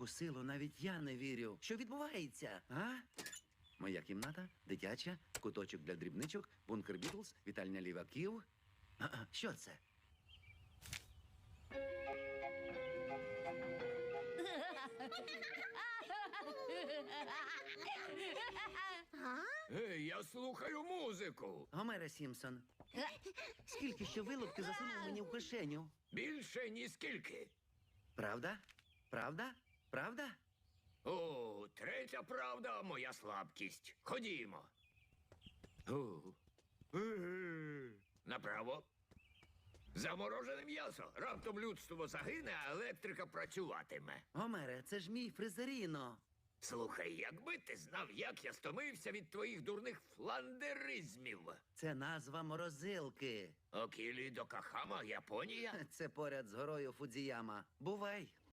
таку силу навіть я не вірю. Що відбувається? А? Моя кімната, дитяча, куточок для дрібничок, бункер Бітлз, вітальня ліваків. А-а, що це? Ей, я слухаю музику. Гомере Сімпсон. Скільки ще вилок ти засунув мені в кишеню? Більше ні скільки. Правда? Правда? Правда? О, третя правда моя слабкість. Ходімо. О. Направо. Заморожене м'ясо. Раптом людство загине, а електрика працюватиме. Гомере, це ж мій фрезеріно. Слухай, якби ти знав, як я стомився від твоїх дурних фландеризмів. Це назва морозилки. Окілі до Кахама, Японія. Це поряд з горою Фудзіяма. Бувай.